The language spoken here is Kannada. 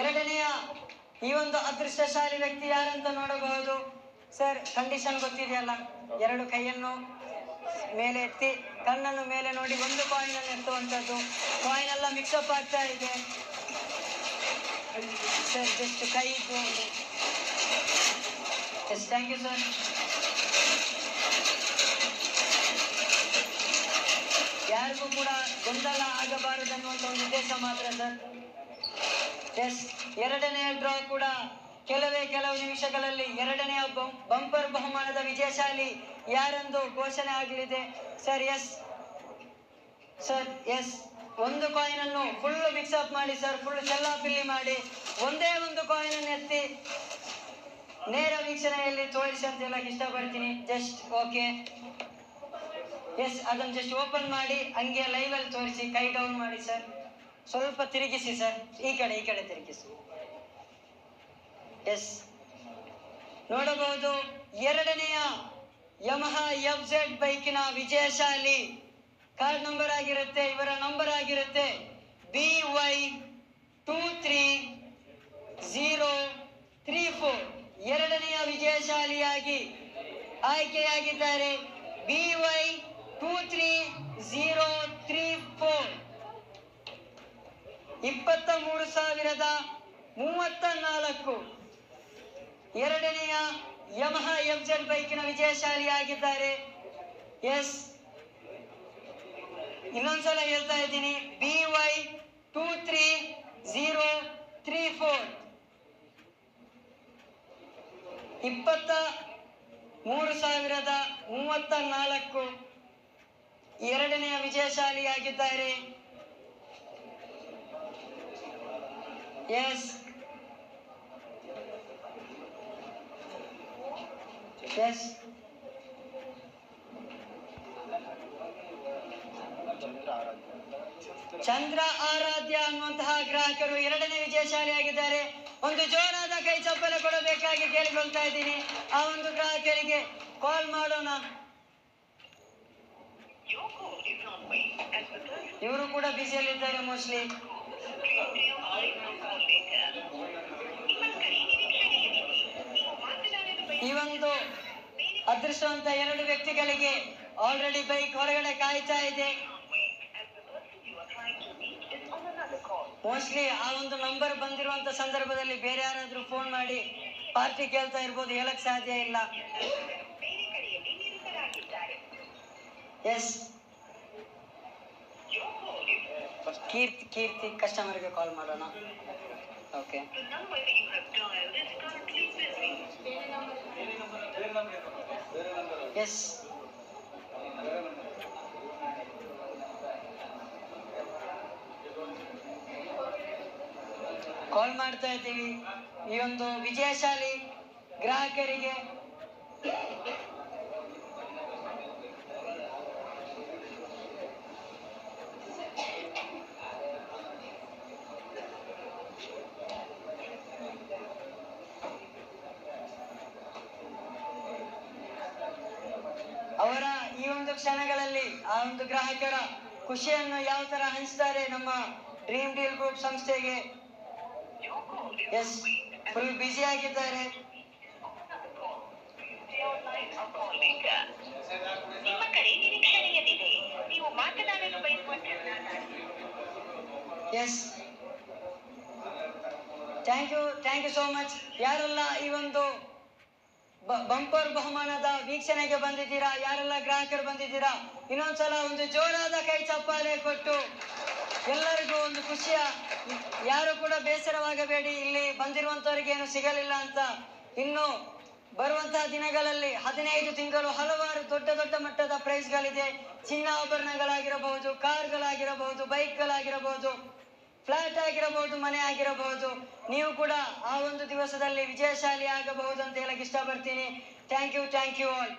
ಎರಡನೆಯ ಈ ಒಂದು ಅದೃಷ್ಟಶಾಲಿ ವ್ಯಕ್ತಿ ಯಾರಂತ ನೋಡಬಹುದು? ಸರ್ ಕಂಡೀಷನ್ ಗೊತ್ತಿದೆಯಲ್ಲ? ಎರಡು ಕೈಯನ್ನು ಮೇಲೆ ಎತ್ತಿ, ಕಣ್ಣನ್ನು ಮೇಲೆ ನೋಡಿ ಒಂದು ಕಾಯಿನ್ ಅನ್ನು ಎತ್ತುವಂಥದ್ದು. ಕಾಯಿನ್ ಎಲ್ಲ ಮಿಕ್ಸಪ್ ಆಗ್ತಾ ಇದೆ. ಸರ್ ಜಸ್ಟ್ ಕೈ ಇದ್ದು ಎಸ್ ಥ್ಯಾಂಕ್ ಯು ಸರ್ ಯಾರಿಗೂ ಕೂಡ ಗೊಂದಲ ಆಗಬಾರದು ಅನ್ನುವಂಥ ಒಂದು ಉದ್ದೇಶ ಮಾತ್ರ ಸರ್ ಎಸ್ ಎರಡನೆಯ ಡ್ರಾ ಕೂಡ ಕೆಲವೇ ಕೆಲವು ನಿಮಿಷಗಳಲ್ಲಿ ಎರಡನೆಯ ಬಂಪರ್ ಬಹುಮಾನದ ವಿಜಯಶಾಲಿ ಯಾರೆಂದು ಘೋಷಣೆ ಆಗಲಿದೆ? ಸರ್ ಎಸ್ ಸರ್ ಎಸ್ ಒಂದು ಕಾಯಿನ್ ಅನ್ನು ಫುಲ್ ಮಿಕ್ಸಪ್ ಮಾಡಿ ಸರ್ ಫುಲ್ ಚೆಲ್ಲಾಪಿಲ್ಲಿ ಮಾಡಿ, ಒಂದೇ ಒಂದು ಕಾಯಿನ್ ಅನ್ನು ಎತ್ತಿ ನೇರ ವೀಕ್ಷಣೆಯಲ್ಲಿ ತೋರಿಸಿ ಅಂತ ಹೇಳಕ್ ಇಷ್ಟಪಡ್ತೀನಿ. ಜಸ್ಟ್ ಓಕೆ ಎಸ್ ಅದನ್ನು ಜಸ್ಟ್ ಓಪನ್ ಮಾಡಿ, ಹಂಗೆ ಲೈವ್ ಅಲ್ಲಿ ತೋರಿಸಿ, ಕೈ ಡೌನ್ ಮಾಡಿ ಸರ್ ಸ್ವಲ್ಪ ತಿರುಗಿಸಿ ಸರ್. ಈ ಕಡೆ ಈ ಕಡೆ ತಿರುಗಿಸಿ. ಎಸ್ ನೋಡಬಹುದು, ಎರಡನೆಯ ಯಮಹ ಎಫ್ ಜೆಡ್ ಬೈಕಿನ ವಿಜಯಶಾಲಿ. ಕಾರ್ಡ್ ನಂಬರ್ ಆಗಿರುತ್ತೆ, ಇವರ ನಂಬರ್ ಆಗಿರುತ್ತೆ. B Y two three zero three four ಎರಡನೆಯ ವಿಜಯಶಾಲಿಯಾಗಿ ಆಯ್ಕೆಯಾಗಿದ್ದಾರೆ. B Y two three zero three four ಇಪ್ಪತ್ತ ಮೂರು ಸಾವಿರದ ಮೂವತ್ತ ನಾಲ್ಕು ಎರಡನೆಯ ಯಮಹ ಎಫ್ಜೆಡ್ ಬೈಕಿನ ಬೈಕಿನ ವಿಜಯಶಾಲಿಯಾಗಿದ್ದಾರೆ. ಎಸ್. ಇನ್ನೊಂದ್ಸಲ ಹೇಳ್ತಾ ಇದ್ದೀನಿ. B Y two three zero three four. ಇಪ್ಪತ್ತ ಮೂರು ಸಾವಿರದ ಮೂವತ್ತ ನಾಲ್ಕು ಎರಡನೆಯ ವಿಜಯಶಾಲಿಯಾಗಿದ್ದಾರೆ. ಎಸ್ ಎಸ್ ಚಂದ್ರ ಆರಾಧ್ಯ ಅನ್ನುವಂತಹ ಗ್ರಾಹಕರು ಎರಡನೇ ವಿಜಯಶಾಲಿಯಾಗಿದ್ದಾರೆ. ಒಂದು ಜೋರಾದ ಕೈ ಚಪ್ಪಲ ಕೊಡಬೇಕಾಗಿ ಕೇಳಿಕೊಳ್ತಾ ಇದ್ದೀನಿ. ಆ ಒಂದು ಗ್ರಾಹಕರಿಗೆ ಕಾಲ್ ಮಾಡೋಣ. ಇವರು ಕೂಡ ಬ್ಯುಸಿಯಲ್ಲಿದ್ದಾರೆ ಮೋಸ್ಟ್ಲಿ ಈ ಒಂದು ಅದೃಷ್ಟವಂತ ಎರಡು ವ್ಯಕ್ತಿಗಳಿಗೆ ಆಲ್ರೆಡಿ ಬೈಕ್ ಹೊರಗಡೆ ಕಾಯ್ತಾ ಇದೆ. ಮೋಸ್ಟ್ಲಿ ಆ ಒಂದು ನಂಬರ್ ಬಂದಿರುವಂತ ಸಂದರ್ಭದಲ್ಲಿ ಬೇರೆ ಯಾರಾದ್ರೂ ಫೋನ್ ಮಾಡಿ ಪಾರ್ಟಿ ಕೇಳ್ತಾ ಇರ್ಬೋದು, ಹೇಳಕ್ ಸಾಧ್ಯ ಇಲ್ಲ. ಎಸ್ is ಕೀರ್ತಿ ಕೀರ್ತಿ ಕಸ್ಟಮರ್ಗೆ ಕಾಲ್ ಮಾಡೋಣ. ಓಕೆ. ಎಸ್ ಕಾಲ್ ಮಾಡ್ತಾ ಇದ್ದೀವಿ. ಈ ಒಂದು ವಿಜಯಶಾಲಿ ಗ್ರಾಹಕರಿಗೆ. ಕ್ಷಣಗಳಲ್ಲಿ ಆ ಒಂದು ಗ್ರಾಹಕರ ಖುಷಿಯನ್ನು ಯಾವ ತರ ಹಂಚ್ತಾರೆ ನಮ್ಮ ಡ್ರೀಮ್ ಡೀಲ್ ಗ್ರೂಪ್ ಸಂಸ್ಥೆಗೆ ಎಸ್ ಫುಲ್ ಬ್ಯುಸಿ ಆಗಿದ್ದಾರೆ. ನಿಮ್ಮ ಕರೆ ನಿರೀಕ್ಷಣೆಯಲ್ಲಿದೆ. ನೀವು ಮಾತನಾಡಲು yes thank you thank you so much ಯಾರೆಲ್ಲ ಈ ಒಂದು ಬಂಪರ್ ಬಹುಮಾನದ ವೀಕ್ಷಣೆಗೆ ಬಂದಿದ್ದೀರಾ? ಯಾರೆಲ್ಲ ಗ್ರಾಹಕರು ಬಂದಿದ್ದೀರಾ? ಇನ್ನೊಂದ್ಸಲ ಒಂದು ಜೋರಾದ ಕೈ ಚಪ್ಪಾಳೆ ಕೊಟ್ಟು ಎಲ್ಲರಿಗೂ ಒಂದು ಖುಷಿಯ, ಯಾರು ಕೂಡ ಬೇಸರವಾಗಬೇಡಿ, ಇಲ್ಲಿ ಬಂದಿರುವಂತವರಿಗೆ ಏನು ಸಿಗಲಿಲ್ಲ ಅಂತ. ಇನ್ನು ಬರುವಂತಹ ದಿನಗಳಲ್ಲಿ ಹದಿನೈದು ತಿಂಗಳು ಹಲವಾರು ದೊಡ್ಡ ದೊಡ್ಡ ಮಟ್ಟದ ಪ್ರೈಸ್ಗಳಿದೆ ಚಿನ್ನ ಆಭರಣಗಳಾಗಿರಬಹುದು ಕಾರ್ಗಳಾಗಿರಬಹುದು ಬೈಕ್ಗಳಾಗಿರಬಹುದು ಫ್ಲಾಟ್ ಆಗಿರಬಹುದು, ಮನೆ ಆಗಿರಬಹುದು, ನೀವು ಕೂಡ ಆ ಒಂದು ದಿವಸದಲ್ಲಿ ವಿಜಯಶಾಲಿ ಆಗಬಹುದು ಅಂತ ಹೇಳಕ್ ಇಷ್ಟಪಡ್ತೀನಿ. Thank you thank you all